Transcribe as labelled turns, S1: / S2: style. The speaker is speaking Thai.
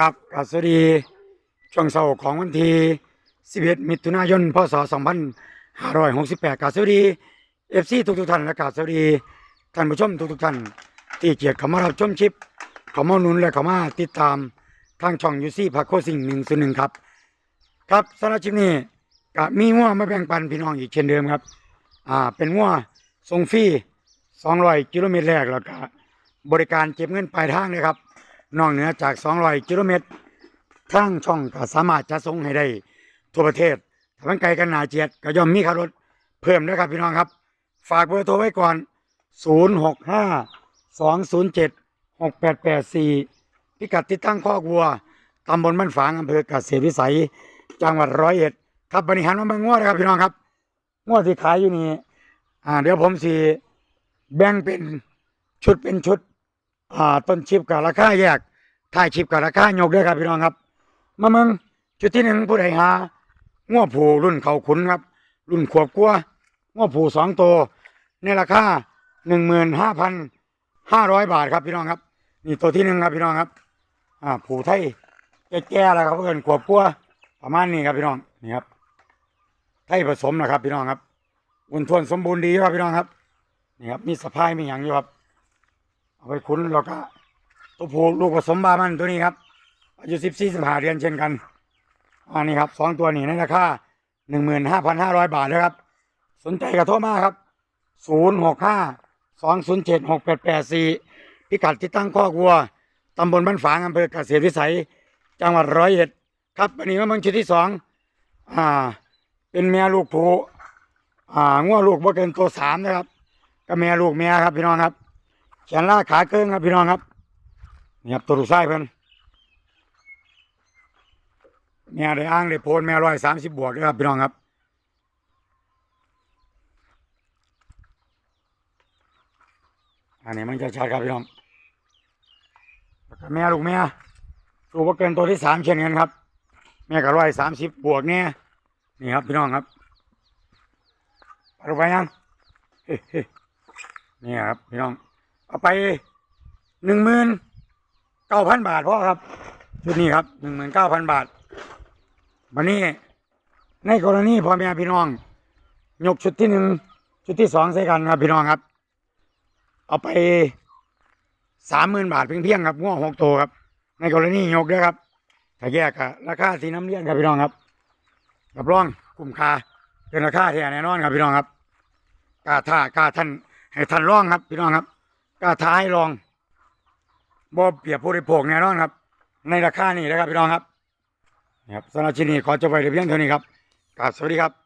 S1: ครับกบสวัสดีช่วงเช้าของวันที่ 11 มิถุนายน พศ 2568กบสวัสดี FC ทุกทุกๆท่านและกบสวัสดีท่านผู้ชมทุกทุกๆท่านที่เกียรติเข้ามารับชมชิปเข้ามาหนุนและเข้ามาติดตามทางช่องยูซี่พักโคสิ่งหนึ่งส่วนหนึ่งครับ ครับสำหรับชิปนี้ก็มีงัวมาแบ่งปันพี่น้องอีกเช่นเดิมครับอ่าเป็นงัวส่งฟรี200กิโลเมตรแรกแล้วก็บริการเก็บเงินปลายทางเลยครับ นอกเหนือจาก 200 กิโลเมตรทางช่องก็สามารถจะส่งให้ได้ทั่วประเทศถ้ามันไกลกันหนาเจียดก็ย่อมมีค่ารถเพิ่มด้วยครับพี่น้องครับ ฝากเบอร์โทรไว้ก่อน 065 207 6884 พิกัดติดตั้งข้อกวัวตำบลบ้านฝางอำเภอกเกษตรวิสัย จังหวัดร้อยเอ็ดครับบริหารมาเบางงวดนะครับพี่น้องครับงวดที่ขายอยู่นี่อ่าเดี๋ยวผมสีแบ่งเป็นชุดเป็นชุด อ่าต้นชิปกับราคาแยกท้ายชิปกับราคายกด้วยครับพี่น้องครับ มาเมืองชุดที่หนึ่งผู้ใดหาง้อผูรุ่นเขาขุนครับ รุ่นขวบกลัวง้อผูสองตัวในราคาหนึ่งหมื่นห้าพันห้าร้อยบาทครับพี่น้องครับ นี่ตัวที่หนึ่งครับพี่น้องครับ อ่าผูไทยแก่ๆแล้วครับเพื่อนขวบกลัวประมาณนี้ครับพี่น้องนี่ครับไทยผสมนะครับพี่น้องครับอุ่นทวนสมบูรณ์ดีครับพี่น้องครับนี่ครับมีสะพายมีอย่างอยู่ครับ เอาไปคุ้นแล้วก็ตัวผู้ลูกผสมบามันตัวนี้ครับอายุสิบสี่สิบห้าเดือนเช่นกันอันนี้ครับสองตัวนี้ในราคาหนึ่งหมื่นห้าพันห้าร้อยบาทนะครับ สนใจกระโทรมาครับศูนย์หกห้าสองศูนย์เจ็ดหกแปดแปดสี่พิกัดที่ตั้งข้อกวัวตำบลบ้านฝางอำเภอเกษตรวิสัย จังหวัดร้อยเอ็ดครับวันนี้มาเมืองชุดที่สองอ่า เป็นแม่ลูกผูอ่างัวลูกบ่เกินตัวสามนะครับก็แม่ลูกแม่ครับพี่น้องครับ แขนล่าขาเกิ้งครับพี่น้องครับนี่ครับตัวลูกไส้เพิ่นแม่ได้อ้างได้โพนแม่ร้อยสามสิบบวกด้วยครับพี่น้องครับอันนี้มันจะชัดครับพี่น้องแม่ลูกแม่ตัวบ่เกินตัวที่สามเช่นกันครับ แม่ก็ร้อยสามสิบบวกเนี่ยนี่ครับพี่น้องครับเอาลงไปยังเฮ้เฮ้นี่ครับพี่น้อง เอาไปหนึ่งหมื่นเก้าพันบาทพ่อครับชุดนี้ครับหนึ่งหมื่นเก้าพันบาทวันนี้ในกรณีพ่อแม่พี่น้องยกชุดที่หนึ่งชุดที่สองใส่กันครับพี่น้องครับ เอาไปสามหมื่นบาทเพียงๆครับง้อหกตัวครับ ในกรณียกด้วยครับถ้าแยกอะราคาสีน้ำเลี้ยงครับพี่น้องครับรับรองคุ้มค่าเป็นราคาที่แน่นอนครับพี่น้องครับกาท่ากาท่านให้ท่านลองครับพี่น้องครับ กล้าท้ายลองบ่เปรียบผู้บริโภคแน่นอนครับ ในราคานี้นะครับพี่น้องครับนะครับสำหรับชิ้นนี้ขอจบไปเพียงเท่านี้ครับกราบสวัสดีครับ